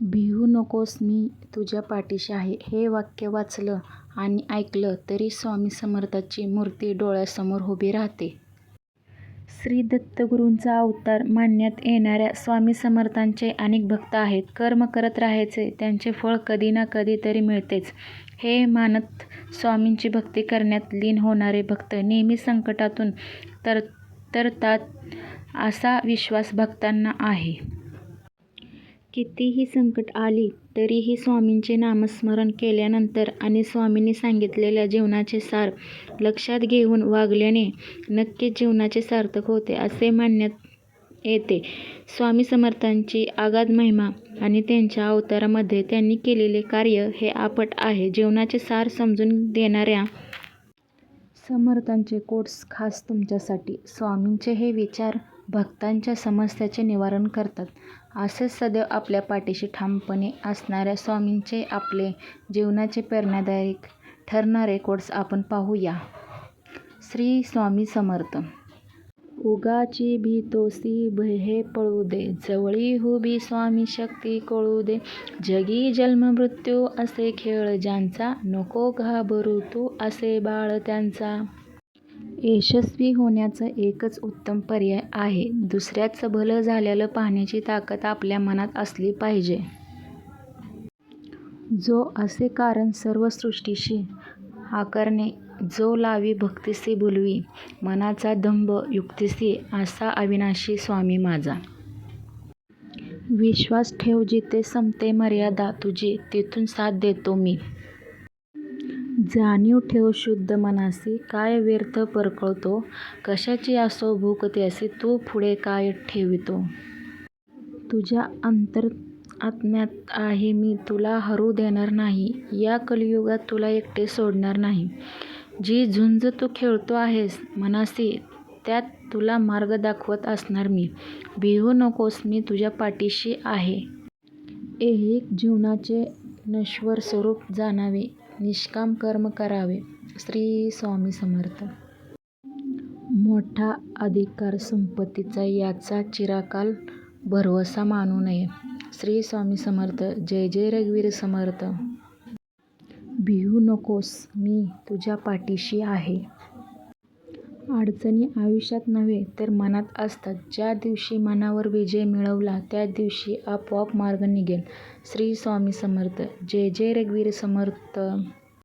भिवू नकोस मी तुझ्या पाठीशी आहे. हे वाक्य वाचलं आणि ऐकलं तरी स्वामी समर्थाची मूर्ती डोळ्यासमोर उभी राहते. श्री दत्तगुरूंचा अवतार मानण्यात येणाऱ्या स्वामी समर्थांचे अनेक भक्त आहेत. कर्म करत राहायचे त्याचे फळ कधी ना कधी तरी मिळतेच हे मानत स्वामींची भक्ती करण्यात लीन होणारे भक्त नेहमी संकटातून तरतात असा विश्वास भक्तांना आहे. कितीही संकट आली तरीही स्वामींचे नामस्मरण केल्यानंतर आणि स्वामींनी सांगितलेल्या जीवनाचे सार लक्षात घेऊन वागल्याने नक्कीच जीवनाचे सार्थक होते असे मानण्यात येते. स्वामी समर्थांची आगाध महिमा आणि त्यांच्या अवतारामध्ये त्यांनी केलेले कार्य हे आपट आहे. जीवनाचे सार समजून देणाऱ्या समर्थांचे कोट्स खास तुमच्यासाठी. स्वामींचे हे विचार भक्तांच्या समस्यांचे निवारण करतात. असेच सदैव आपल्या पाठीशी ठामपणे असणाऱ्या स्वामींचे आपले जीवनाचे प्रेरणादायक ठरणारे कोट्स आपण पाहू या. श्री स्वामी समर्थ. उगाची भीतोसी भये पळू दे जवळी हुबी स्वामी शक्ती कळू दे जगी जन्म मृत्यू असे खेळ ज्यांचा नको घाबरू तू असे बाळ त्यांचा. यशस्वी होण्याचा एकच उत्तम पर्याय आहे दुसऱ्याचं भलं झालेलं पाहण्याची ताकद आपल्या मनात असली पाहिजे. जो असे कारण सर्व सृष्टीशी आकारणे जो लावी भक्तीसी भुलवी मनाचा दंभ युक्तीसी असा अविनाशी स्वामी माझा. विश्वास ठेव जिथे संपते मर्यादा तुझी तिथून साथ देतो मी. जाणीव ठेव शुद्ध मनासी काय व्यर्थ परकळतो कशाची असो भूक त्यासी तू पुढे काय ठेवितो. तुझ्या अंतर आत्म्यात आहे मी तुला हरवू देणार नाही या कलियुगात तुला एकटे सोडणार नाही. जी झुंज तू खेळतो आहेस मनासी त्यात तुला मार्ग दाखवत असणार मी. भिवू नकोस मी तुझ्या पाठीशी आहे. ऐहिक जीवनाचे नश्वर स्वरूप जाणावे निष्काम कर्म करावे. श्री स्वामी समर्थ. मोठा अधिकार संपत्तीचा याचा चिराकाल भरवसा मानू नये. श्री स्वामी समर्थ. जय जय रघुवीर समर्थ. भिवू नकोस मी तुझ्या पाठीशी आहे. अडचणी आयुष्यात नव्हे तर मनात असतात. ज्या दिवशी मनावर विजय मिळवला त्या दिवशी आपोआप मार्ग निघेल. श्री स्वामी समर्थ. जय जय रघुवीर समर्थ.